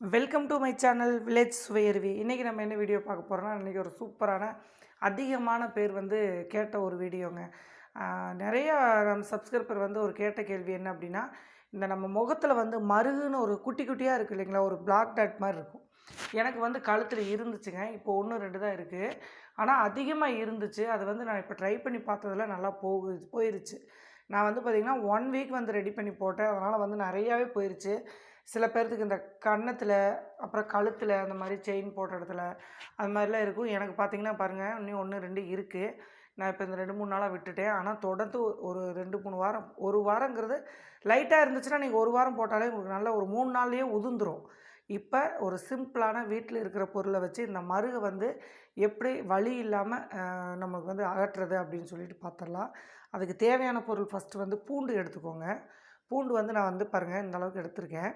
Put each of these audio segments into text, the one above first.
Welcome to my channel village Suvaiyaruvi இன்றைக்கி நம்ம என்ன வீடியோ பார்க்க போகிறோம்னா இன்றைக்கி ஒரு சூப்பரான அதிகமான பேர் வந்து கேட்ட ஒரு வீடியோங்க. நிறையா நிறைய நம்ம சப்ஸ்கிரைபர் வந்து ஒரு கேட்ட கேள்வி என்ன அப்படின்னா இந்த நம்ம முகத்தில் வந்து மருகுன்னு ஒரு குட்டி குட்டியாக இருக்குது இல்லைங்களா? ஒரு பிளாக் டாட் மாதிரி இருக்கும். எனக்கு வந்து கழுத்தில் இருந்துச்சுங்க. இப்போ ஒன்று ரெண்டு தான் இருக்குது ஆனால் அதிகமாக இருந்துச்சு. அது வந்து நான் இப்போ ட்ரை பண்ணி பார்த்ததுல நல்லா போகு போயிருச்சு. நான் வந்து பார்த்திங்கன்னா ஒன் வீக் வந்து ரெடி பண்ணி போட்டேன். அதனால் வந்து நிறையாவே போயிருச்சு. சில பேர்த்துக்கு இந்த கன்னத்தில் அப்புறம் கழுத்தில் அந்த மாதிரி செயின் போடுற இடத்துல அது மாதிரிலாம் இருக்கும். எனக்கு பார்த்தீங்கன்னா பாருங்கள் இன்னும் ஒன்று ரெண்டு இருக்குது நான் இப்போ இந்த ரெண்டு மூணு நாளாக விட்டுட்டேன். ஆனால் தொடர்ந்து ஒரு ரெண்டு மூணு வாரம் ஒரு வாரங்கிறது லைட்டாக இருந்துச்சுன்னா நீங்கள் ஒரு வாரம் போட்டாலே உங்களுக்கு நல்ல ஒரு மூணு நாள்லேயே உதிர்ந்துரும். இப்போ ஒரு சிம்பிளான வீட்டில் இருக்கிற பொருளை வச்சு இந்த மருகை வந்து எப்படி வழி இல்லாமல் நமக்கு வந்து அகற்றுறது அப்படின்னு சொல்லிட்டு பார்த்துடலாம் அதுக்கு தேவையான பொருள் ஃபஸ்ட்டு வந்து பூண்டு எடுத்துக்கோங்க. பூண்டு வந்து நான் வந்து பாருங்கள் இந்த அளவுக்கு எடுத்திருக்கேன்.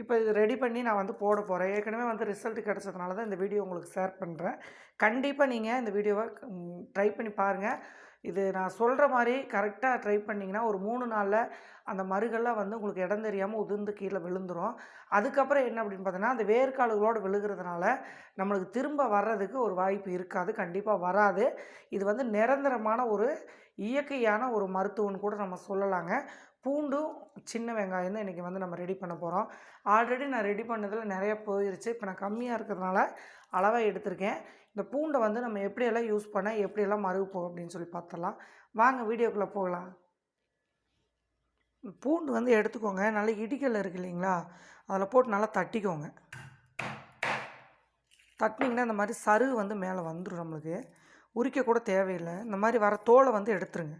இப்போ இது ரெடி பண்ணி நான் வந்து போட போகிறேன் ஏற்கனவே வந்து ரிசல்ட் கிடச்சதுனால தான் இந்த வீடியோ உங்களுக்கு ஷேர் பண்ணுறேன் கண்டிப்பாக நீங்கள் இந்த வீடியோவை ட்ரை பண்ணி பாருங்கள் இது நான் சொல்கிற மாதிரி கரெக்டாக ட்ரை பண்ணிங்கன்னா ஒரு மூணு நாளில் அந்த மருகெல்லாம் வந்து உங்களுக்கு இடம் தெரியாமல் உதிர்ந்து கீழே விழுந்துரும். அதுக்கப்புறம் என்ன அப்படின்னு பார்த்தீங்கன்னா அந்த வேர்க்காலுகளோடு விழுகிறதுனால நம்மளுக்கு திரும்ப வர்றதுக்கு ஒரு வாய்ப்பு இருக்காது. கண்டிப்பாக வராது. இது வந்து நிரந்தரமான ஒரு இயற்கையான ஒரு மருத்துவம்னு கூட நம்ம சொல்லலாங்க. பூண்டும் சின்ன வெங்காயம் தான் இன்றைக்கி வந்து நம்ம ரெடி பண்ண போகிறோம் ஆல்ரெடி நான் ரெடி பண்ணதில் நிறைய போயிருச்சு. இப்போ நான் கம்மியாக இருக்கிறதுனால அளவாக எடுத்திருக்கேன். இந்த பூண்டை வந்து நம்ம எப்படியெல்லாம் யூஸ் பண்ண எப்படியெல்லாம் மருகு போகும் அப்படின்னு சொல்லி பார்த்துடலாம். வாங்க வீடியோக்குள்ளே போகலாம். பூண்டு வந்து எடுத்துக்கோங்க. நல்ல இடிக்கல் இருக்கு இல்லைங்களா? அதில் போட்டு நல்லா தட்டிக்கோங்க. தட்டினீங்கன்னா இந்த மாதிரி சருகு வந்து மேலே வந்துடும் நம்மளுக்கு. உரிக்க கூட தேவையில்லை. இந்த மாதிரி வர தோலை வந்து எடுத்துருங்க.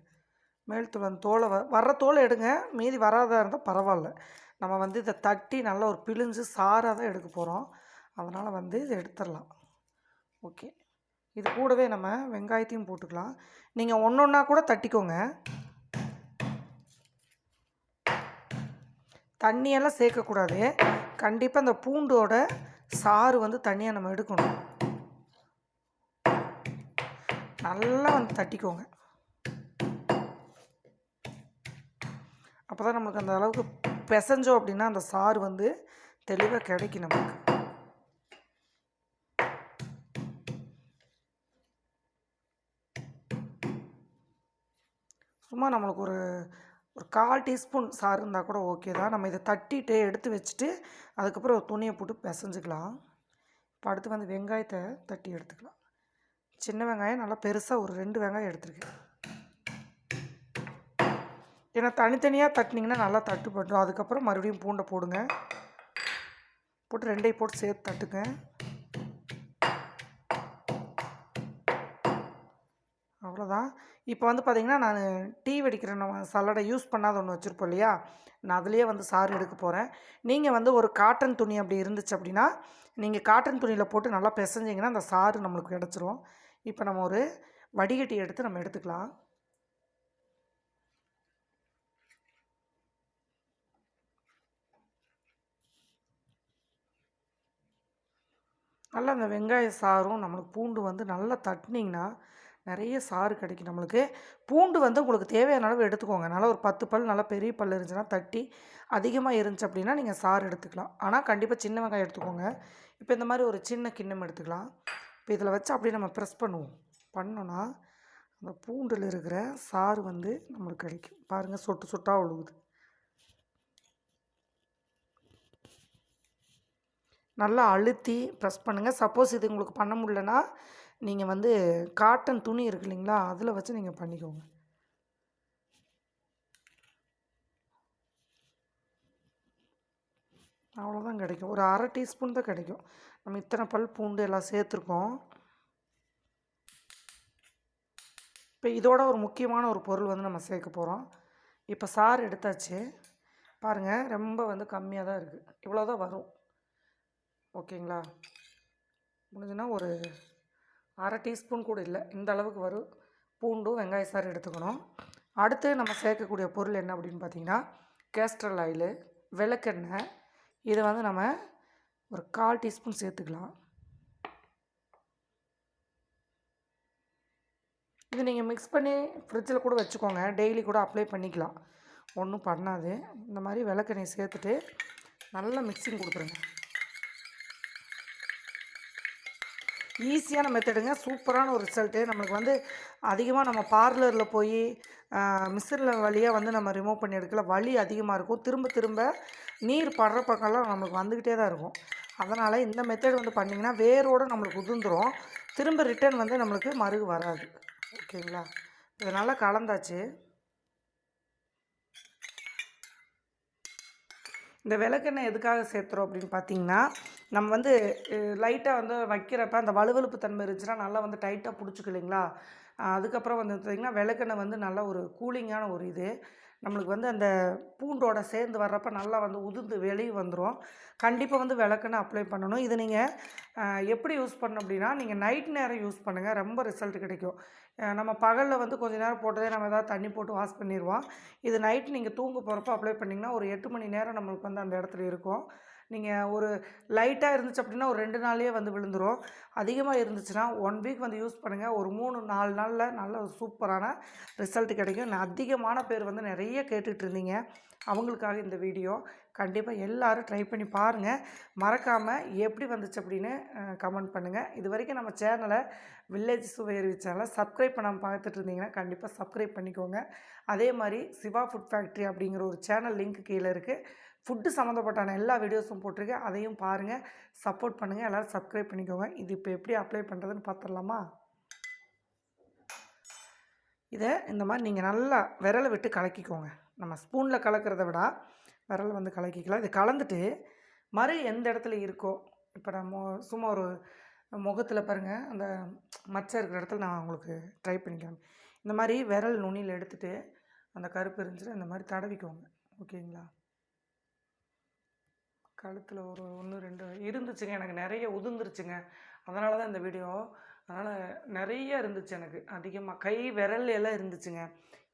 மேல் தோல் தோலை வ வர்ற தோலை எடுங்க. மீதி வராதா இருந்தால் பரவாயில்ல. நம்ம வந்து இதை தட்டி நல்லா ஒரு பிழிஞ்சு சாராக தான் எடுக்க போகிறோம் அதனால் வந்து இதை எடுத்துடலாம். ஓகே. இது கூடவே நம்ம வெங்காயத்தையும் போட்டுக்கலாம். நீங்கள் ஒன்று ஒன்றா கூட தட்டிக்கோங்க. தண்ணியெல்லாம் சேர்க்கக்கூடாது. கண்டிப்பாக அந்த பூண்டோட சாறு வந்து தண்ணியாக நம்ம எடுக்கணும். நல்லா வந்து தட்டிக்கோங்க. அப்போ தான் நமக்கு அந்த அளவுக்கு பிசைஞ்சோம் அப்படின்னா அந்த சாறு வந்து தெளிவாக கிடைக்கும் நமக்கு. சும்மா நம்மளுக்கு ஒரு ஒரு கால் டீஸ்பூன் சாறு இருந்தால் கூட ஓகே தான். நம்ம இதை தட்டிட்டு எடுத்து வச்சுட்டு அதுக்கப்புறம் ஒரு துணியை போட்டு பிசைஞ்சுக்கலாம். இப்போ அடுத்து வந்து வெங்காயத்தை தட்டி எடுத்துக்கலாம். சின்ன வெங்காயம் நல்லா பெருசாக ஒரு ரெண்டு வெங்காயம் எடுத்துருக்கேன். ஏன்னா தனித்தனியாக தட்டினீங்கன்னா நல்லா தட்டுப்படும் அதுக்கப்புறம் மறுபடியும் பூண்டை போடுங்க. போட்டு ரெண்டையும் போட்டு சேர்த்து தட்டுங்க. அவ்வளோதான். இப்போ வந்து பார்த்திங்கன்னா நான் டீ வெடிக்கிற நம்ம சல்லடை யூஸ் பண்ணாத ஒன்று வச்சுருப்போம் இல்லையா? நான் அதுலேயே வந்து சாறு எடுக்க போகிறேன் நீங்கள் வந்து ஒரு காட்டன் துணி அப்படி இருந்துச்சு அப்படின்னா நீங்கள் காட்டன் துணியில் போட்டு நல்லா பிசைஞ்சிங்கன்னா அந்த சாறு நம்மளுக்கு கிடச்சிரும். இப்போ நம்ம ஒரு வடிகட்டி எடுத்து நம்ம எடுத்துக்கலாம். நல்லா அந்த வெங்காய சாரும் நம்மளுக்கு பூண்டு வந்து நல்லா தட்டினீங்கன்னா நிறைய சாறு கிடைக்கும் நம்மளுக்கு. பூண்டு வந்து உங்களுக்கு தேவையான அளவு எடுத்துக்கோங்க. நல்லா ஒரு பத்து பல் நல்லா பெரிய பல் இருந்துச்சுன்னா தட்டி அதிகமாக இருந்துச்சு அப்படின்னா நீங்கள் சாறு எடுத்துக்கலாம். ஆனால் கண்டிப்பாக சின்ன வெங்காயம் எடுத்துக்கோங்க. இப்போ இந்த மாதிரி ஒரு சின்ன கிண்ணம் எடுத்துக்கலாம். இப்போ இதில் வச்சு அப்படியே நம்ம ப்ரெஸ் பண்ணுவோம். பண்ணோன்னா அந்த பூண்டில் இருக்கிற சாறு வந்து நம்மளுக்கு கிடைக்கும். பாருங்கள் சொட்டு சொட்டாக ஒழுகுது நல்லா அழுத்தி ப்ரெஸ் பண்ணுங்கள் சப்போஸ் இது உங்களுக்கு பண்ண முடியலன்னா நீங்கள் வந்து காட்டன் துணி இருக்கு இல்லைங்களா அதில் வச்சு நீங்கள் பண்ணிக்கோங்க. அவ்வளோதான் கிடைக்கும். ஒரு அரை டீஸ்பூன் தான் கிடைக்கும். நம்ம இத்தனை பல் பூண்டு எல்லாம் சேர்த்துருக்கோம். இப்போ இதோட ஒரு முக்கியமான ஒரு பொருள் வந்து நம்ம சேர்க்க போகிறோம் இப்போ சாறு எடுத்தாச்சு. பாருங்கள் ரொம்ப வந்து கம்மியாக தான் இருக்குது இவ்வளோ தான் வரும். ஓகேங்களா? முடிஞ்சுன்னா ஒரு அரை டீஸ்பூன் கூட இல்லை. இந்த அளவுக்கு வரும் பூண்டும் வெங்காய சாறு எடுத்துக்கணும். அடுத்து நம்ம சேர்க்கக்கூடிய பொருள் என்ன அப்படின்னு பார்த்தீங்கன்னா கேஸ்ட்ரல் ஆயிலு விளக்கெண்ணெய். இதை வந்து நம்ம ஒரு கால் டீஸ்பூன் சேர்த்துக்கலாம். இது நீங்கள் மிக்ஸ் பண்ணி ஃப்ரிட்ஜில் கூட வச்சுக்கோங்க. டெய்லி கூட அப்ளை பண்ணிக்கலாம். ஒன்றும் பண்ணாது. இந்த மாதிரி விளக்கெண்ணெய் சேர்த்துட்டு நல்லா மிக்சிங் கொடுத்துருங்க. ஈஸியான மெத்தடுங்க. சூப்பரான ஒரு ரிசல்ட்டு நம்மளுக்கு வந்து அதிகமாக நம்ம பார்லரில் போய் மிஷினில் வழியாக வந்து நம்ம ரிமூவ் பண்ணி எடுக்கல. வலி அதிகமாக இருக்கும். திரும்ப திரும்ப நீர் படுற பக்கம்லாம் நம்மளுக்கு வந்துக்கிட்டே தான் இருக்கும். அதனால் இந்த மெத்தட் வந்து பண்ணிங்கன்னா வேரோடு நம்மளுக்கு உதிர்ந்துடும் திரும்ப ரிட்டர்ன் வந்து நம்மளுக்கு மருகு வராது. ஓகேங்களா? இதனால் கலந்தாச்சு. இந்த விளக்கெண்ணெய் எதுக்காக சேர்த்துறோம் அப்படின்னு பார்த்தீங்கன்னா நம்ம வந்து லைட்டாக வந்து வைக்கிறப்ப அந்த வலுவலுப்பு தன்மை இருந்துச்சுன்னா நல்லா வந்து டைட்டாக பிடிச்சிக்கும் இல்லைங்களா? அதுக்கப்புறம் வந்து பார்த்திங்கன்னா விளக்கெண்ணெய் வந்து நல்ல ஒரு கூலிங்கான ஒரு இது. நம்மளுக்கு வந்து அந்த பூண்டோட சேர்ந்து வர்றப்ப நல்லா வந்து உதிர்ந்து வெளியே வந்துடும் கண்டிப்பாக வந்து விளக்கெண்ணெய் அப்ளை பண்ணணும். இது நீங்கள் எப்படி யூஸ் பண்ணணும் அப்படின்னா நீங்கள் நைட் நேரம் யூஸ் பண்ணுங்கள் ரொம்ப ரிசல்ட் கிடைக்கும். நம்ம பகலில் வந்து கொஞ்ச நேரம் போட்டதே நம்ம ஏதாவது தண்ணி போட்டு வாஷ் பண்ணிடுவோம் இது நைட் நீங்கள் தூங்க போகிறப்ப அப்ளை பண்ணிங்கன்னா ஒரு எட்டு மணி நேரம் நம்மளுக்கு வந்து அந்த இடத்துல இருக்கும். நீங்கள் ஒரு லைட்டாக இருந்துச்சு அப்படின்னா ஒரு ரெண்டு நாள்லேயே வந்து விழுந்துடும் அதிகமாக இருந்துச்சுன்னா ஒன் வீக் வந்து யூஸ் பண்ணுங்கள் ஒரு மூணு நாலு நாளில் நல்ல ஒரு சூப்பரான ரிசல்ட் கிடைக்கும். நான் அதிகமான பேர் வந்து நிறைய கேட்டுகிட்டு இருந்தீங்க. அவங்களுக்காக இந்த வீடியோ கண்டிப்பாக எல்லோரும் ட்ரை பண்ணி பாருங்கள் மறக்காமல் எப்படி வந்துச்சு அப்படின்னு கமெண்ட் பண்ணுங்கள் இது வரைக்கும் நம்ம சேனலை வில்லேஜ் சுவையறிவி சேனலை சப்ஸ்கிரைப் பண்ணாமல் பார்த்துட்டு இருந்தீங்கன்னா கண்டிப்பாக சப்ஸ்கிரைப் பண்ணிக்கோங்க. அதே மாதிரி சிவா ஃபுட் ஃபேக்ட்ரி அப்படிங்கிற ஒரு சேனல் லிங்க் கீழே இருக்குது ஃபுட்டு சம்மந்தப்பட்டான எல்லா வீடியோஸும் போட்டிருக்கேன். அதையும் பாருங்கள் சப்போர்ட் பண்ணுங்கள் எல்லோரும் சப்ஸ்கிரைப் பண்ணிக்கோங்க. இது இப்போ எப்படி அப்ளை பண்ணுறதுன்னு பார்த்துடலாமா இதை இந்த மாதிரி நீங்கள் நல்லா விரலை விட்டு கலக்கிக்கோங்க. நம்ம ஸ்பூனில் கலக்கிறத விட விரல் வந்து கலக்கிக்கலாம். இது கலந்துட்டு மறு எந்த இடத்துல இருக்கோ இப்போ நம்ம சும்மா ஒரு முகத்தில் பாருங்கள் அந்த மச்சை இருக்கிற இடத்துல நான் உங்களுக்கு ட்ரை பண்ணிக்கிறேன். இந்த மாதிரி விரல் நுனியில் எடுத்துகிட்டு அந்த கருப்பு இருந்துச்சுட்டு இந்த மாதிரி தடவிக்கோங்க. ஓகேங்களா? கழுத்தில் ஒரு ஒன்று ரெண்டு இருந்துச்சுங்க. எனக்கு நிறைய உதிர்ந்துருச்சுங்க. அதனால தான் இந்த வீடியோ அதனால் நிறைய இருந்துச்சு எனக்கு. அதிகமாக கை விரல் எல்லாம் இருந்துச்சுங்க.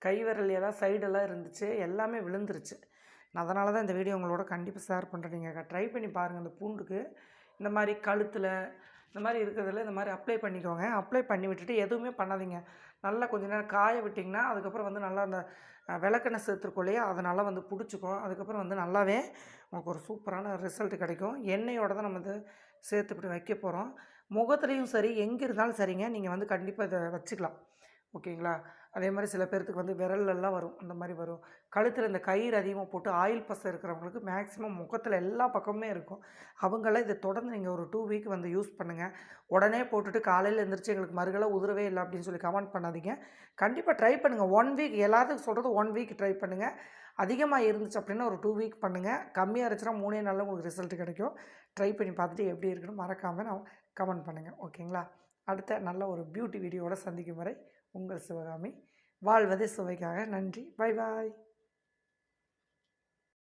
கை விரல் எல்லாம் சைடெல்லாம் இருந்துச்சு. எல்லாமே விழுந்துருச்சு. நான் அதனால தான் இந்த வீடியோ உங்களோட கண்டிப்பாக ஷேர் பண்ணுறேன் நீங்கள் ட்ரை பண்ணி பாருங்கள் அந்த பூண்டுக்கு. இந்த மாதிரி கழுத்தில் இந்த மாதிரி இருக்கிறதுல இந்த மாதிரி அப்ளை பண்ணிக்கோங்க. அப்ளை பண்ணி விட்டுட்டு எதுவுமே பண்ணாதீங்க. நல்லா கொஞ்ச நேரம் காய விட்டிங்கன்னா அதுக்கப்புறம் வந்து நல்லா அந்த விளக்கெண்ணெய் சேர்த்துருக்கோம் இல்லையா? அதை நல்லா வந்து பிடிச்சிக்கும். அதுக்கப்புறம் வந்து நல்லாவே உங்களுக்கு ஒரு சூப்பரான ரிசல்ட் கிடைக்கும். எண்ணெயோட தான் நம்ம வந்து சேர்த்து இப்படி வைக்க போகிறோம் முகத்துலேயும் சரி எங்கே இருந்தாலும் சரிங்க. நீங்கள் வந்து கண்டிப்பாக இதை வச்சுக்கலாம். ஓகேங்களா? அதே மாதிரி சில பேர்த்துக்கு வந்து விரல்லெல்லாம் வரும். அந்த மாதிரி வரும். கழுத்தில் இந்த கயிறு அதிகமாக போட்டு ஆயில் பசை இருக்கிறவங்களுக்கு மேக்ஸிமம் முகத்தில் எல்லா பக்கமுமே இருக்கும். அவங்களாம் இதை தொடர்ந்து நீங்கள் ஒரு டூ வீக் வந்து யூஸ் பண்ணுங்கள் உடனே போட்டுட்டு காலையில் எழுந்திரிச்சு எங்களுக்கு மறுகளை உதறவே இல்லை அப்படின்னு சொல்லி கமெண்ட் பண்ணாதீங்க. கண்டிப்பாக ட்ரை பண்ணுங்கள் ஒன் வீக் எல்லாத்துக்கும் சொல்கிறது ஒன் வீக் ட்ரை பண்ணுங்கள் அதிகமாக இருந்துச்சு அப்படின்னா ஒரு டூ வீக் பண்ணுங்கள் கம்மியாக இருந்துச்சுன்னா மூணே நாளில் உங்களுக்கு ரிசல்ட் கிடைக்கும். ட்ரை பண்ணி பார்த்துட்டு எப்படி இருக்குன்னு மறக்காமல் நான் கமெண்ட் பண்ணுங்கள் ஓகேங்களா அடுத்த நல்ல ஒரு பியூட்டி வீடியோவோட சந்திக்கும் வரை உங்கள் சிவகாமி. வாழ்வதே சுவைக்காக. நன்றி. Bye bye